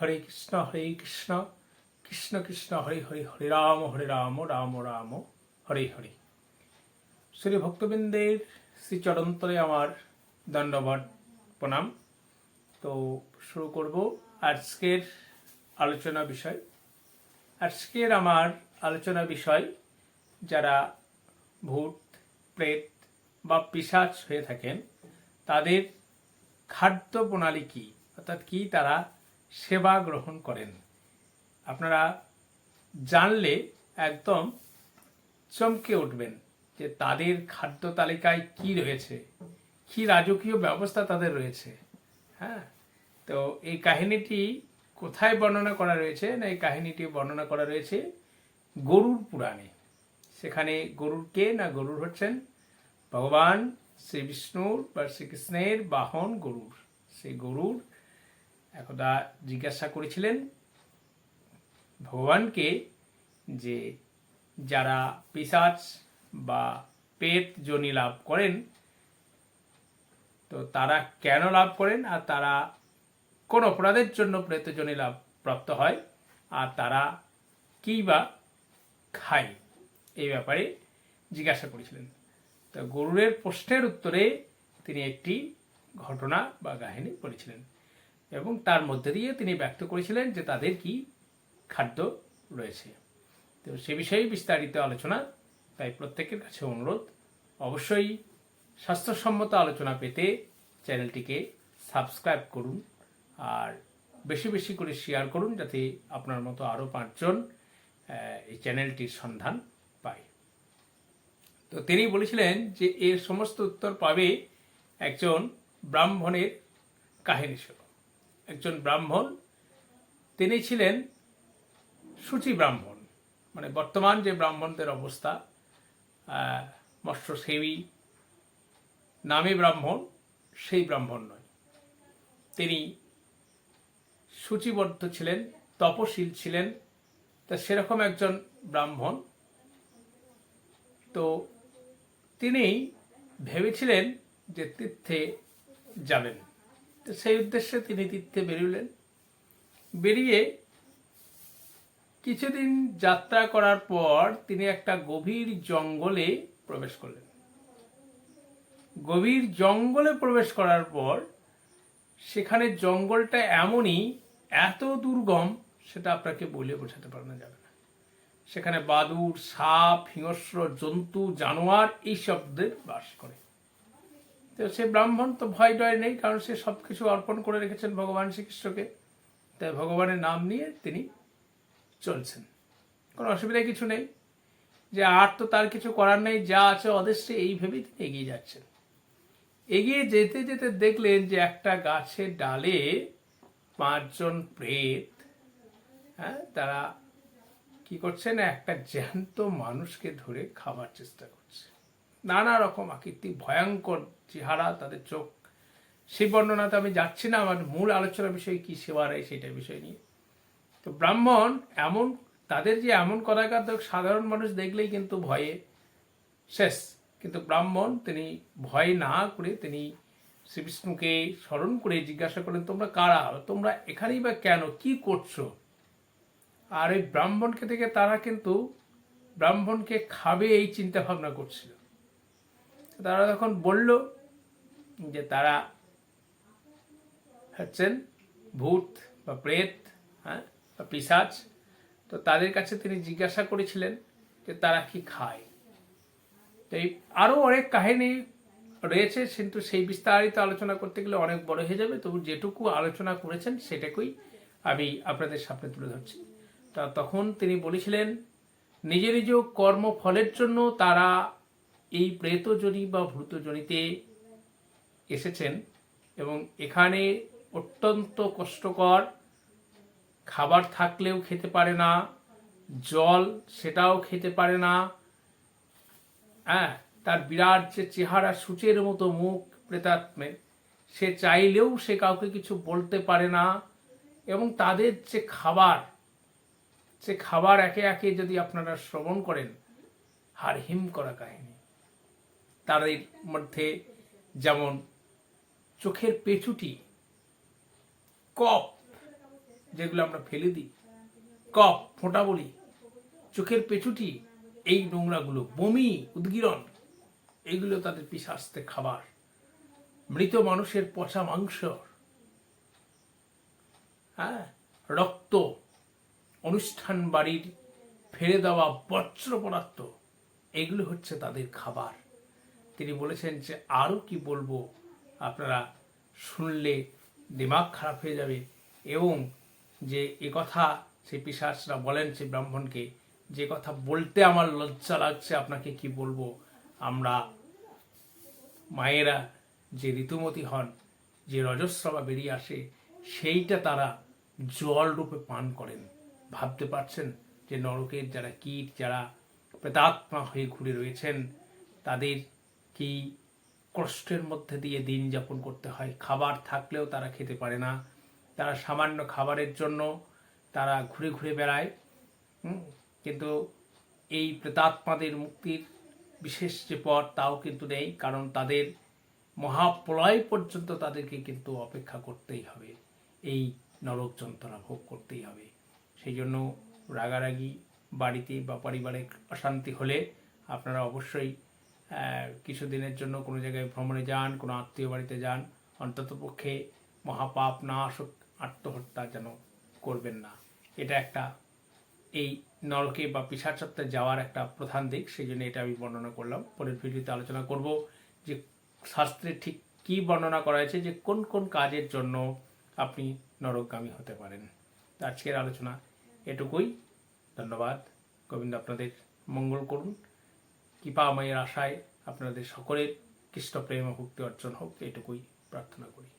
হরে কৃষ্ণ হরে কৃষ্ণ কৃষ্ণ কৃষ্ণ হরে হরে হরে রাম হরে রাম রাম রাম হরে হরে শ্রী ভক্তবৃন্দের শ্রী চরন্তরে আমার দণ্ডবাদ প্রণাম। তো শুরু করব আজকের আলোচনা বিষয়। আজকের আমার আলোচনা বিষয়, যারা ভূত, প্রেত বা পিশাচ হয়ে থাকেন, তাদের খাদ্য প্রণালী কি? অর্থাৎ কি তারা সেবা গ্রহণ করেন। আপনারা জানলে একদম চমকে উঠবেন যে তাদের খাদ্য তালিকায় কি রয়েছে, কি রাজকীয় ব্যবস্থা তাদের রয়েছে। হ্যাঁ তো এই কাহিনীটি কোথায় বর্ণনা করা রয়েছে না এই কাহিনীটি বর্ণনা করা রয়েছে গরুর পুরাণে। সেখানে গরুর কে না গরুর হচ্ছেন? ভগবান শ্রী বিষ্ণুর বা শ্রীকৃষ্ণের বাহন গরুর সেই গরুর একদা জিজ্ঞাসা করেছিলেন ভগবানকে যে যারা পিসাচ বা পেট জনি লাভ করেন, তো তারা কেন লাভ করেন? আর তারা কোন অপরাধের জন্য প্রেতজনী লাভ প্রাপ্ত হয়? আর তারা কী বা খায়? এই ব্যাপারে জিজ্ঞাসা করেছিলেন। তো গরুরের প্রশ্নের উত্তরে তিনি একটি ঘটনা বা কাহিনী বলেছিলেন। এবং তার মধ্যে দিয়ে তিনি ব্যক্ত করেছিলেন যে তাদের কি খাদ্য রয়েছে। তো সে বিষয়ে বিস্তারিত আলোচনা, তাই প্রত্যেকের কাছে অনুরোধ, অবশ্যই স্বাস্থ্যসম্মত আলোচনা পেতে চ্যানেলটিকে সাবস্ক্রাইব করুন আর বেশি বেশি করে শেয়ার করুন যাতে আপনার মতো আরও পাঁচজন এই চ্যানেলটির সন্ধান পায়। তো তিনি বলেছিলেন যে এর সমস্ত উত্তর পাবে একজন ব্রাহ্মণের কাহিনী ছিল একজন ব্রাহ্মণ, তিনি ছিলেন সূচি ব্রাহ্মণ। মানে বর্তমান যে ব্রাহ্মণদের অবস্থা মৎস্যসেবী নামে ব্রাহ্মণ, সেই ব্রাহ্মণ নয়। তিনি সূচিবদ্ধ ছিলেন, তপশীল ছিলেন, তা সেরকম একজন ব্রাহ্মণ। তো তিনি ভেবেছিলেন যে তীর্থে যাবেন। তো সেই উদ্দেশ্যে তিনি তীর্থে বেরোলেন। বেরিয়ে কিছুদিন যাত্রা করার পর তিনি একটা গভীর জঙ্গলে প্রবেশ করলেন। গভীর জঙ্গলে প্রবেশ করার পর সেখানে জঙ্গলটা এমনই, এত দুর্গম, সেটা আপনাকে বলে বোঝাতে পারানো যাবে না। সেখানে বাদুর সাপ, হিংস্র জন্তু, জানোয়ার, এই শব্দের বাস করে। তো সে ব্রাহ্মণ তো ভয় ডয় নেই, কারণ সে সব কিছু অর্পণ করে রেখেছেন ভগবান শ্রীকৃষ্ণকে। তাই ভগবানের নাম নিয়ে তিনি চলছেন। কোনো অসুবিধা কিছু নেই। যে আর তো তার কিছু করার নেই, যা আছে অদেশে, এই ভেবেই তিনি এগিয়ে যাচ্ছেন। এগিয়ে যেতে যেতে দেখলেন যে একটা গাছের ডালে পাঁচজন প্রেত হ্যাঁ তারা কি করছেন, একটা জ্যান্ত মানুষকে ধরে খাবার চেষ্টা করছে নানা রকম আকৃতি, ভয়ঙ্কর চেহারা তাদের চোখ। সেই বর্ণনাতে আমি যাচ্ছি না, আমার মূল আলোচনা বিষয় কি সেবা রায় সেটা বিষয় নিয়ে। তো ব্রাহ্মণ এমন, তাদের যে এমন কদাকার সাধারণ মানুষ দেখলেই কিন্তু ভয়ে শেষ। কিন্তু ব্রাহ্মণ, তিনি ভয় না করে তিনি শ্রীবিষ্ণুকে স্মরণ করে জিজ্ঞাসা করলেন, তোমরা কারা? তোমরা এখানেই বা কেন? কি করছ? আর এই ব্রাহ্মণকে থেকে তারা কিন্তু, ব্রাহ্মণকে খাবে এই চিন্তা ভাবনা করছিল। তারা তখন বলল যে তারা হচ্ছেন ভূত বা প্রেত হ্যাঁ বা পিসাচ। তো তাদের কাছে তিনি জিজ্ঞাসা করেছিলেন যে তারা কি খায়? তো এই আরও অনেক কাহিনী রয়েছে, কিন্তু সেই বিস্তারিত আলোচনা করতে গেলে অনেক বড় হয়ে যাবে। তবু যেটুকু আলোচনা করেছেন সেটাকেই আমি আপনাদের সামনে তুলে ধরছি। তা তখন তিনি বলেছিলেন, নিজ নিজ কর্মফলের জন্য তারা এই প্রেতজনী বা ভূতজনিতে এসেছেন এবং এখানে অত্যন্ত কষ্টকর, খাবার থাকলেও খেতে পারে না, জল সেটাও খেতে পারে না হ্যাঁ তার বিরাট যে চেহারা সূচের মতো মুখ প্রেতাত্মের সে চাইলেও সে কাউকে কিছু বলতে পারে না এবং তাদের যে খাবার, সে খাবার একে একে যদি আপনারা শ্রবণ করেন হার হিম করা কাহিনী। তাদের মধ্যে যেমন চোখের পেঁচুটি কপ যেগুলো আমরা ফেলে দিই, কফ, ফোঁটা বলি, চোখের পেছুটি এই নোংরাগুলো, বমি, উদ্গীরণ, এগুলো তাদের পিসাস্তে খাবার। মৃত মানুষের পচা মাংস হ্যাঁ রক্ত, অনুষ্ঠান বাড়ির ফেলে দেওয়া বজ্র পদার্থ, এগুলো হচ্ছে তাদের খাবার। তিনি বলেছেন যে আরও কি বলব, আপনারা শুনলে দিমাগ খারাপ হয়ে যাবে এবং যে এ কথা সেই পিসাসরা বলেন, সে ব্রাহ্মণকে, যে কথা বলতে আমার লজ্জা লাগছে, আপনাকে কি বলব? আমরা মায়েরা যে ঋতুমতি হন, যে রজস্রবা বেরিয়ে আসে, সেইটা তারা জল রূপে পান করেন। ভাবতে পারছেন যে নরকের যারা কীট, যারা প্রেতাত্মা হয়ে ঘুরে রয়েছেন, তাদের কি কষ্টের মধ্যে দিয়ে দিন যাপন করতে হয়। খাবার থাকলেও তারা খেতে পারে না। তারা সামান্য খাবারের জন্য তারা ঘুরে ঘুরে বেড়ায়। কিন্তু এই প্রেতাত্মাদের মুক্তির বিশেষ যে পথ তাও কিন্তু নেই, কারণ তাদের মহাপ্রলয় পর্যন্ত তাদেরকে কিন্তু অপেক্ষা করতেই হবে। এই নরক যন্ত্রণা ভোগ করতেই হবে। সেই জন্য রাগারাগি বাড়িতে বা পারিবারিক অশান্তি হলে আপনারা অবশ্যই কিছুদিনের জন্য কোনো জায়গায় ভ্রমণে যান, কোনো আত্মীয় বাড়িতে যান অন্ততপক্ষে মহাপাপ না আসুক আত্মহত্যা যেন করবেন না। এটা একটা এই নরকে বা পিসাচত্বে যাওয়ার একটা প্রধান দিক, সেই জন্য এটা আমি বর্ণনা করলাম। পরের ভিডিওতে আলোচনা করব যে শাস্ত্রে ঠিক কি বর্ণনা করা হয়েছে, যে কোন কোন কাজের জন্য আপনি নরকগামী হতে পারেন। আজকের আলোচনা এটুকুই। ধন্যবাদ। গোবিন্দ আপনাদের মঙ্গল করুন। কৃপা মায়ের আশায় আপনাদের সকলের কৃষ্ণ প্রেম ভক্তি অর্জন হোক এটুকুই প্রার্থনা করি।